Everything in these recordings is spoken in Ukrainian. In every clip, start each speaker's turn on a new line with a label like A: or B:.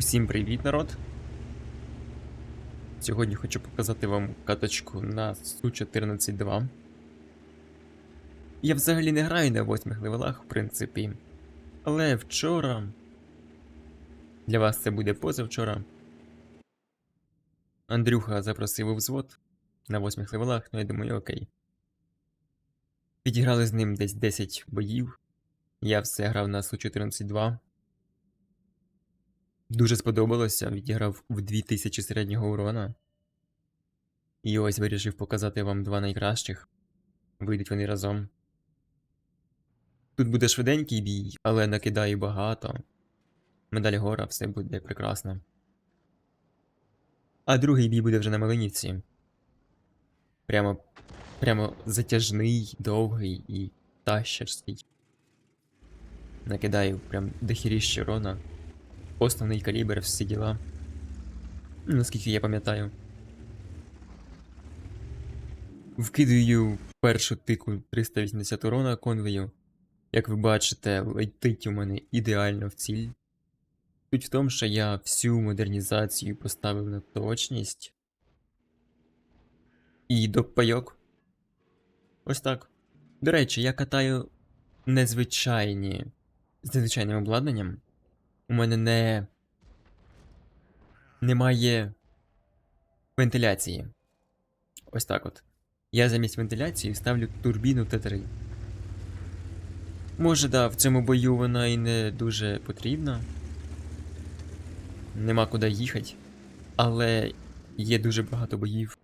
A: Усім привіт, народ! Сьогодні хочу показати вам каточку на Су-14-2. Я взагалі не граю на восьмих левелах, в принципі. Але вчора. Для вас це буде позавчора. Андрюха запросив у взвод на восьмих левелах, ну я думаю, окей. Підіграли з ним десь 10 боїв. Я все грав на Су-14-2. Дуже сподобалося, відіграв в 2000 середнього урона. І ось вирішив показати вам два найкращих. Вийдуть вони разом. Тут буде швиденький бій, але накидаю багато. Медаль гора, все буде прекрасно. А другий бій буде вже на Малинівці. Прямо, прямо затяжний, довгий і тащерський. Накидаю прям дохіріще рона. Основний калібр, всі діла. Наскільки я пам'ятаю. Вкидаю першу тику 380 урона конвею. Як ви бачите, летить у мене ідеально в ціль. Суть в тому, що я всю модернізацію поставив на точність. І допайок. Ось так. До речі, я катаю незвичайні з незвичайним обладнанням. У мене не. Немає вентиляції. Ось так от. Я замість вентиляції ставлю турбіну Т3. Може, да, в цьому бою вона і не дуже потрібна. Нема куди їхати. Але є дуже багато боїв,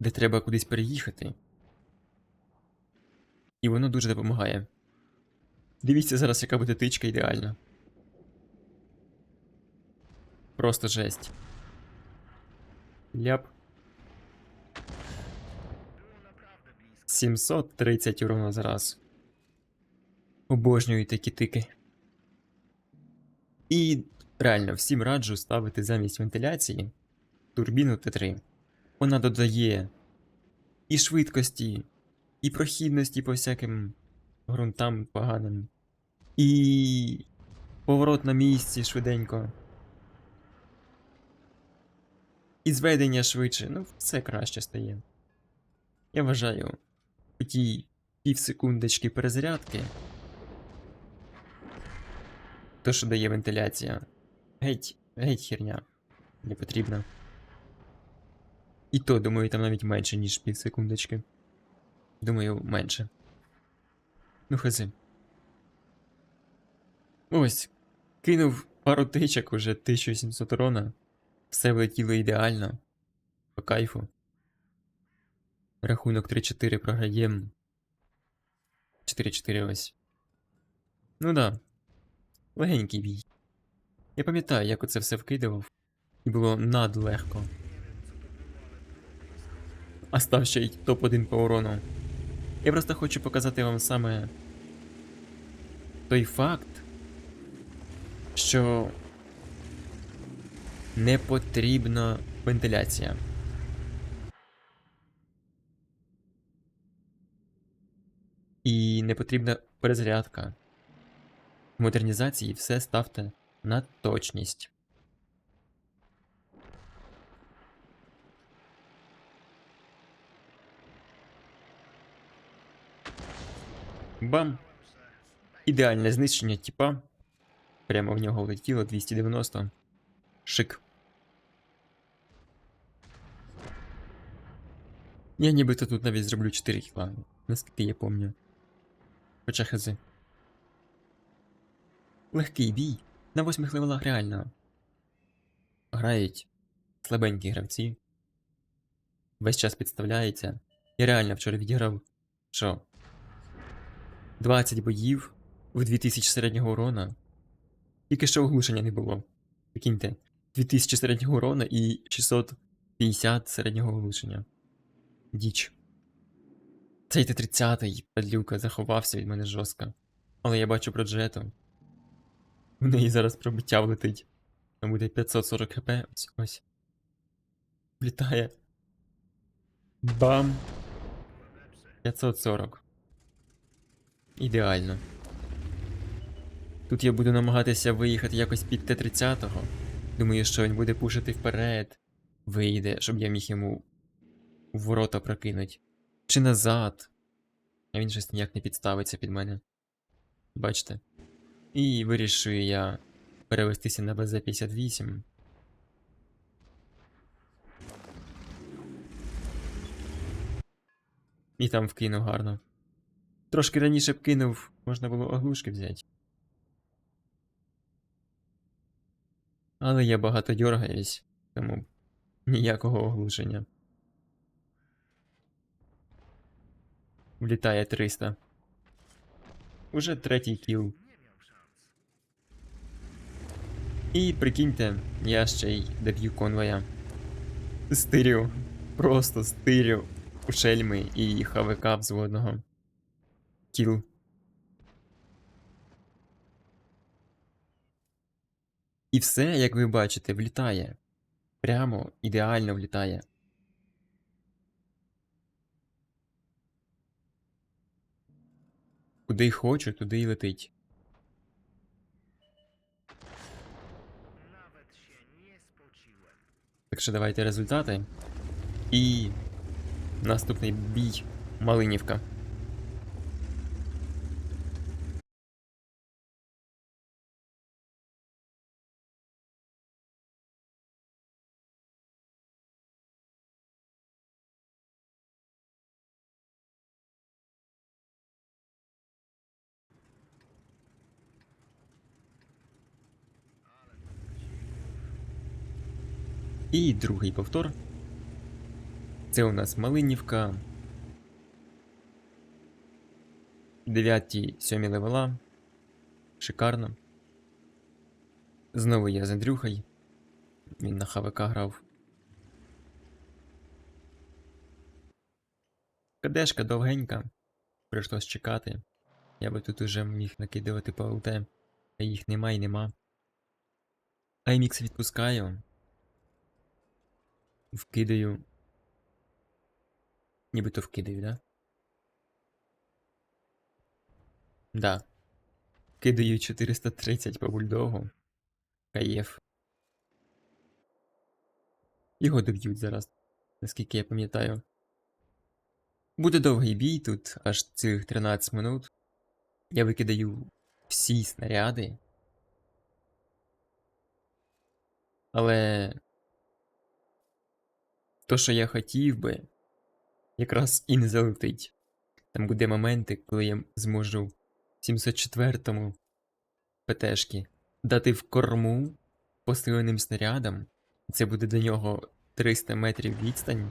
A: де треба кудись переїхати. І воно дуже допомагає. Дивіться зараз, яка буде тичка ідеальна. Просто жесть. Ляп. 730 урона за раз. Обожнюю такі тики. І реально всім раджу ставити замість вентиляції турбіну Т3. Вона додає і швидкості, і прохідності по всяким ґрунтам поганим, і поворот на місці швиденько. І зведення швидше, ну все краще стає. Я вважаю, у тій пів секундочки перезарядки. То, що дає вентиляція. Геть, геть херня. Не потрібна. І то, думаю, там навіть менше, ніж пів секундочки. Думаю, менше. Ну, хази. Ось. Кинув пару тичок уже 1700 урона. Все влетіло ідеально. По кайфу. Рахунок 3-4 програєм. 4-4 ось. Ну да. Легенький бій. Я пам'ятаю, як оце все вкидував. І було надлегко. А став ще й топ-1 по урону. Я просто хочу показати вам саме той факт, що не потрібна вентиляція. І не потрібна перезарядка. В модернізації все ставте на точність. Бам! Ідеальне знищення типа. Прямо в нього влетіло 290. Шик. Я нібито тут навіть зроблю 4 хіла, наскільки я помню. Хоча хази. Легкий бій. На восьмих левелах реально. Грають слабенькі гравці. Весь час підставляється. Я реально вчора відіграв. Що? 20 боїв в 2000 середнього урона. Тільки що оглушення не було. Прикиньте, 2000 середнього урона і 650 середнього оглушення. Діч. Цей Т-30 падлюка заховався від мене жорстко. Але я бачу проджету. В неї зараз пробиття влетить. Там буде 540 хп. Ось ось. Влітає. Бам! 540. Ідеально. Тут я буду намагатися виїхати якось під Т-30. Думаю, що він буде пушити вперед. Вийде, щоб я міг йому в ворота прокинуть. Чи назад. А він щось ніяк не підставиться під мене. Бачите? І вирішую я перевестися на БЗ-58. І там вкинув гарно. Трошки раніше б кинув, можна було оглушки взяти. Але я багато дергаюсь, тому ніякого оглушення. Влітає 300. Уже третій кіл. І прикиньте, я ще й доб'ю конвоя. Стирю. Просто стирю у шельми і ХВК взводного. Кіл. І все, як ви бачите, влітає. Прямо ідеально влітає. Куди й хочу, туди й летить. Так що давайте результати. І наступний бій Малинівка. І другий повтор. Це у нас Малинівка. 9 сьомі левела. Шикарно. Знову я з Андрюхою. Він на ХВК грав. Кадешка довгенька. Прийшлось чекати. Я би тут уже міг накидувати по. А їх нема і нема. Аймікс відпускаю. Вкидаю. Нібито вкидаю, да? Да. Кидаю 430 по бульдогу. Каєф. Його доб'ють зараз, наскільки я пам'ятаю. Буде довгий бій тут, аж цілих 13 минут. Я викидаю всі снаряди. Але то, що я хотів би, якраз і не залетить. Там буде моменти, коли я зможу в 704-му ПТшки дати в корму посиленим снарядам. Це буде до нього 300 метрів відстань,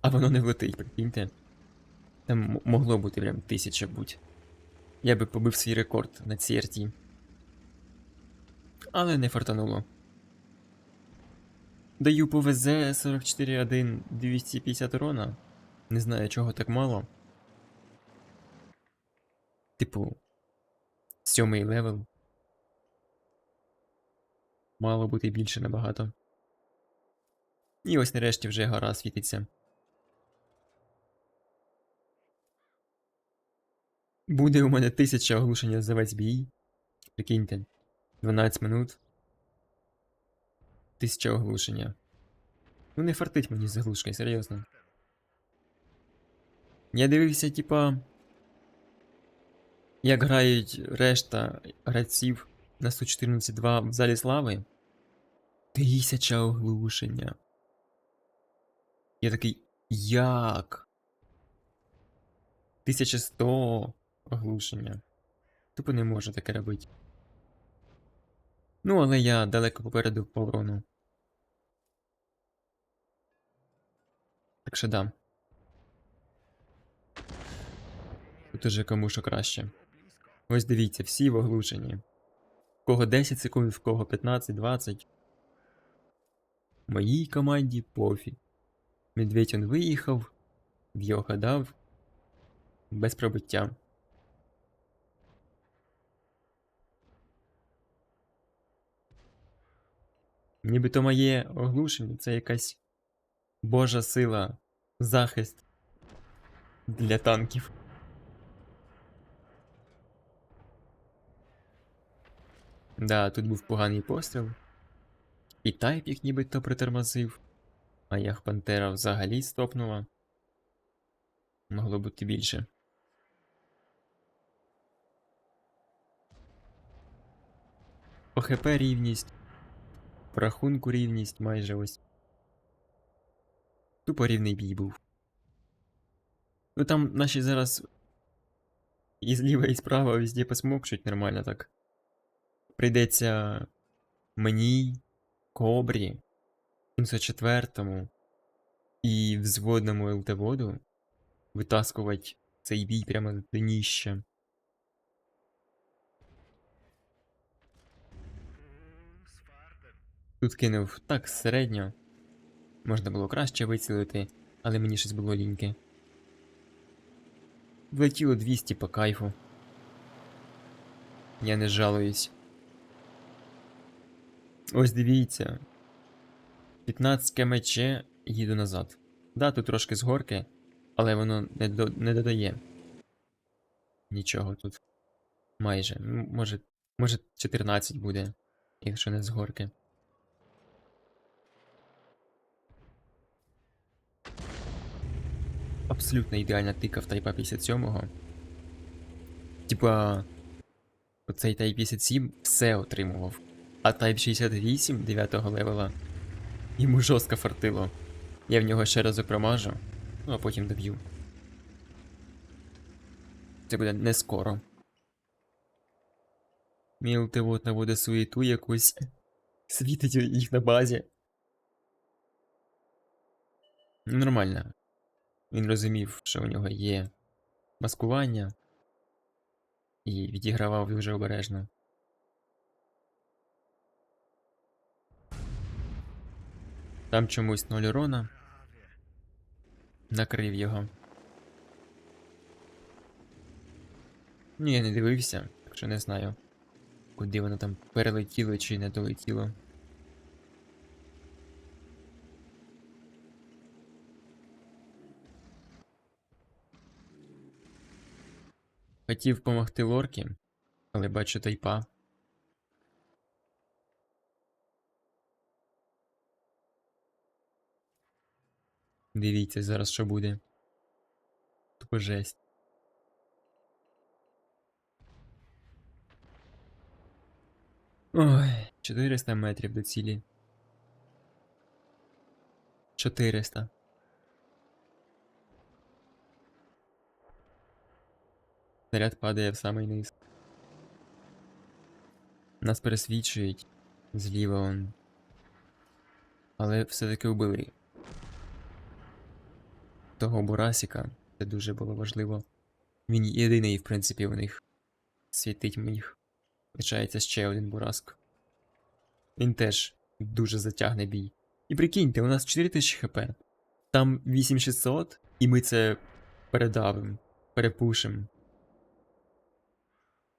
A: а воно не влетить, прикиньте. Там могло бути прям тисяча будь. Я би побив свій рекорд на CRT. Але не фартануло. Даю по ВЗ 44-1 250 урона. Не знаю, чого так мало. Типу, сьомий левел. Мало бути більше набагато. І ось нарешті вже гора світиться. Буде у мене тисяча оглушення за весь бій. Прикиньте. 12 минут. Тисяча оглушення. Ну не фартить мені з оглушкою, серйозно. Я дивився, типа. Як грають решта гравців на 114.2 в залі слави. Тисяча оглушення. Я такий. Як? 1100 оглушення. Тупо не можу таке робити. Ну, але я далеко попереду по урону. Так що да. Тут уже кому що краще. Ось дивіться, всі в оглушенні. В кого 10 секунд, в кого 15, 20. Моїй команді пофіг. Медведь он виїхав, в'йоха дав. Без пробиття. Нібито моє оглушення це якась божа сила, захист для танків. Да, тут був поганий постріл. І тайп їх нібито притормозив. А як Пантера взагалі стопнула. Могло бути більше. По ХП рівність. По рахунку рівність майже ось. Тупо рівний бій був. Ну там наші зараз і зліва, і справа везде посмокчуть нормально так. Прийдеться мені, Кобрі, 704-му і взводному ЛТ-воду витаскувати цей бій прямо до дніща. Тут кинув так середньо. Можна було краще вицілити, але мені щось було ліньки. Влетіло 200 по кайфу. Я не жалуюсь. Ось дивіться. 15 кмч їду назад. Да, тут трошки з горки, але воно не, до, не додає. Нічого тут. Майже. Може, може 14 буде, якщо не з горки. Абсолютно ідеальна тика в Тайпа 57-го. Типа. Оцей Type 57 все отримував. А Type 68 9 левела йому жорстко фартило. Я в нього ще разу промажу, ну а потім доб'ю. Це буде не скоро. Мілти от наводить суєту якусь. Світить їх на базі. Нормально. Він розумів, що у нього є маскування. І відігравав дуже обережно. Там чомусь ноль урона. Накрив його. Ні, я не дивився, так що не знаю, куди воно там перелетіло чи не долетіло. Хотів помогти лоркі, але бачу тайпа. Дивіться зараз, що буде. Тупо жесть. Ой, 400 метрів до цілі. 400. Снаряд падає в самий низ. Нас пересвічують зліва он. Але все-таки вбили. Того Бурасіка. Це дуже було важливо. Він єдиний, в принципі, у них світить міг. Лишається ще один Бураск. Він теж дуже затягне бій. І прикиньте, у нас 4000 хп. Там 8600, і ми це передавим, перепушим.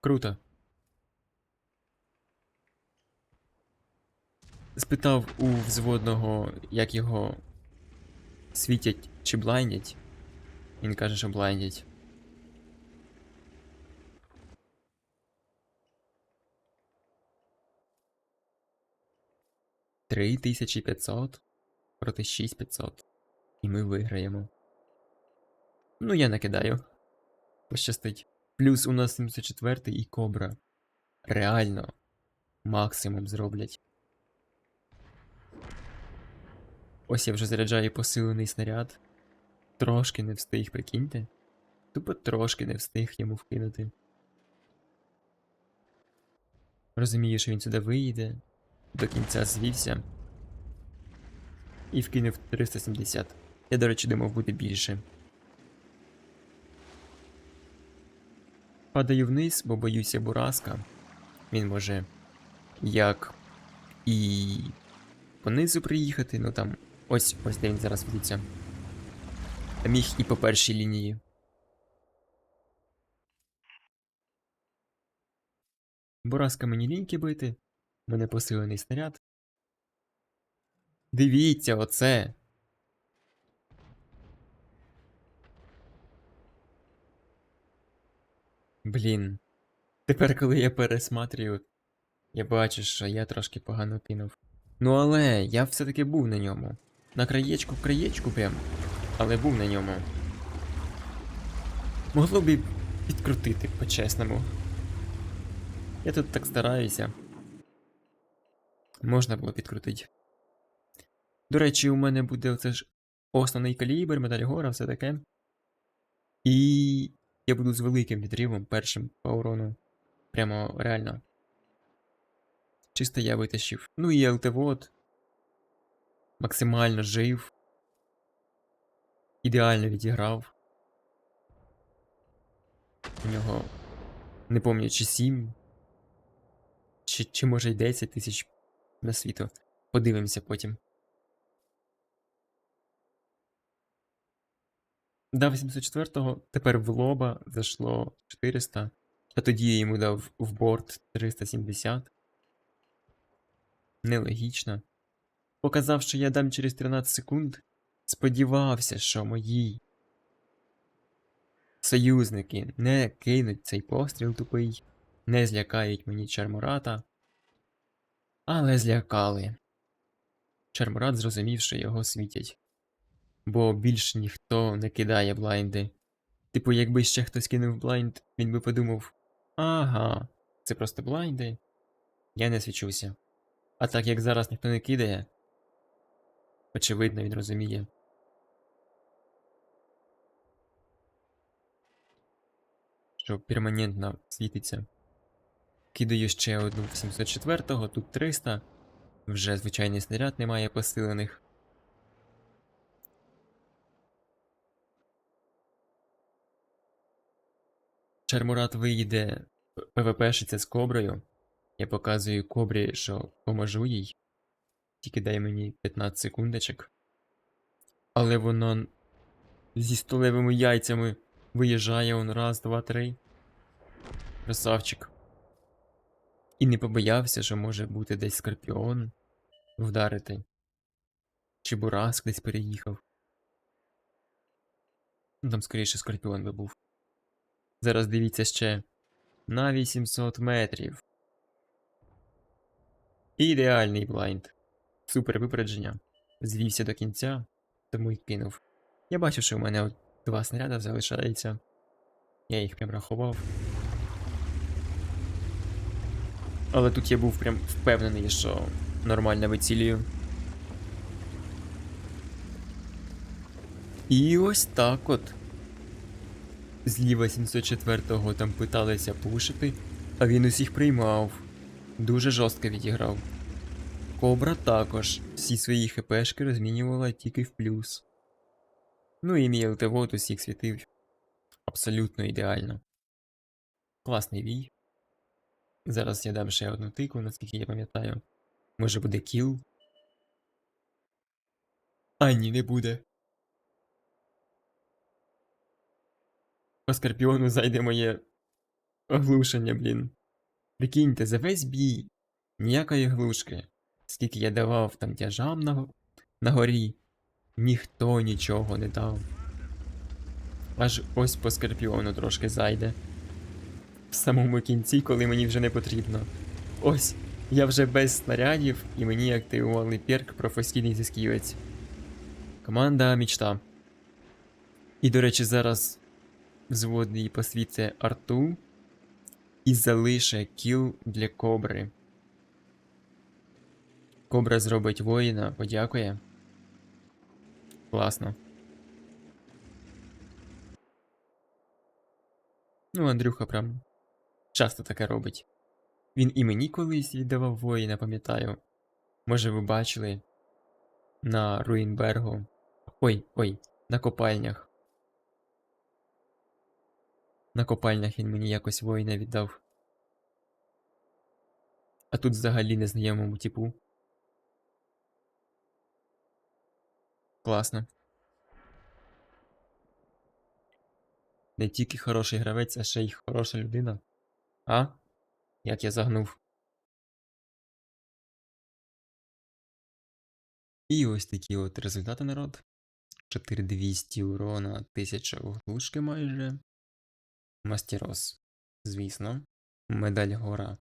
A: Круто. Спитав у взводного, як його світять чи блайндять. Він каже, що блайндять. Три тисячі п'ятсот проти 6500. І ми виграємо. Ну, я накидаю. Пощастить. Плюс у нас 74 і кобра. Реально. Максимум зроблять. Ось я вже заряджаю посилений снаряд. Трошки не встиг, прикиньте. Тупо трошки не встиг йому вкинути. Розумію, що він сюди виїде. До кінця звівся. І вкинув 370. Я, до речі, думав буде більше. Падаю вниз, бо боюся бураска. Він може як і понизу приїхати, ну там. Ось ось де він зараз ведеться. А міг і по першій лінії. Бураска мені ліньки бити. Мене посилений снаряд. Дивіться, оце. Блін. Тепер, коли я пересматрюю Я бачу, що я трошки погано кинув. Ну але я все-таки був на ньому. На краєчку, краєчку прям. Але був на ньому. Могло б і підкрутити по-чесному. Я тут так стараюся. Можна було підкрутити. До речі, у мене буде оце ж основний калібр, медаль гора, все таке. І я буду з великим відривом першим по урону. Прямо реально. Чисто я витащив. Ну і ЛТВОД. Максимально жив. Ідеально відіграв. У нього. Не пам'ятаю, чи 7. Чи, чи може й 10 тисяч на світу. Подивимося потім. Да, 804-го, тепер в лоба зайшло 400, а тоді я йому дав в борт 370. Нелогічно. Показав, що я дам через 13 секунд. Сподівався, що мої союзники не кинуть цей постріл тупий, не злякають мені Чармурата. Але злякали. Чармурат зрозумів, що його світять. Бо більш ніхто не кидає блайнди. Типу, якби ще хтось кинув блайнд, він би подумав: ага, це просто блайнди. Я не свічуся. А так як зараз ніхто не кидає, очевидно, він розуміє. Що перманентно світиться. Кидаю ще одну 704-го, тут 300. Вже звичайний снаряд немає посилених. Чармурат вийде ПВПшиться з коброю. Я показую кобрі, що поможу їй. Тільки дай мені 15 секундочок. Але воно зі столевими яйцями виїжджає он раз, два, три. Красавчик. І не побоявся, що може бути десь скорпіон вдарити. Чи Бураск десь переїхав. Там скоріше скорпіон би був. Зараз дивіться ще на 800 метрів. Ідеальний блайнд. Супер випередження. Звівся до кінця, тому й кинув. Я бачив, що у мене два снаряди залишається. Я їх прям рахував. Але тут я був прям впевнений, що нормально вицілюю. І ось так от. Зліва 704-го там питалися пушити, а він усіх приймав. Дуже жорстко відіграв. Кобра також всі свої хпшки розмінювала тільки в плюс. Ну і мій ЛТВОД усіх світив абсолютно ідеально. Класний вій. Зараз я дам ще одну тику, наскільки я пам'ятаю. Може буде кіл. А ні, не буде. По скорпіону зайде моє оглушення, блін. Прикиньте, за весь бій ніякої глушки. Скільки я давав там тяжам на, на горі, ніхто нічого не дав. Аж ось по скорпіону трошки зайде. В самому кінці, коли мені вже не потрібно. Ось, я вже без снарядів і мені активували перк професійний зісківець. Команда мічта. І, до речі, зараз взводний посвіться арту і залише кіл для кобри. Кобра зробить воїна, подякує. Класно. Ну, Андрюха прям часто таке робить. Він і мені колись віддавав воїна, пам'ятаю. Може, ви бачили на Руїнбергу. Ой, ой, на копальнях. На копальнях він мені якось воїна віддав. А тут взагалі незнайомому типу. Класно. Не тільки хороший гравець, а ще й хороша людина. А? Як я загнув. І ось такі от результати, народ. 4200 урона, 1000 оглушки майже. Мастерос, звісно. Медаль гора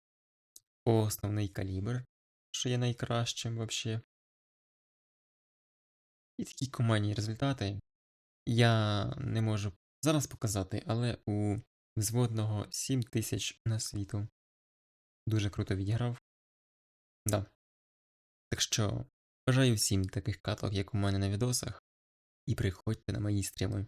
A: основний калібр, що є найкращим вообще. І такі командні результати я не можу зараз показати, але у взводного 7 тисяч на світу. Дуже круто відіграв. Да. Так що бажаю всім таких каток, як у мене на відосах, і приходьте на мої стріми.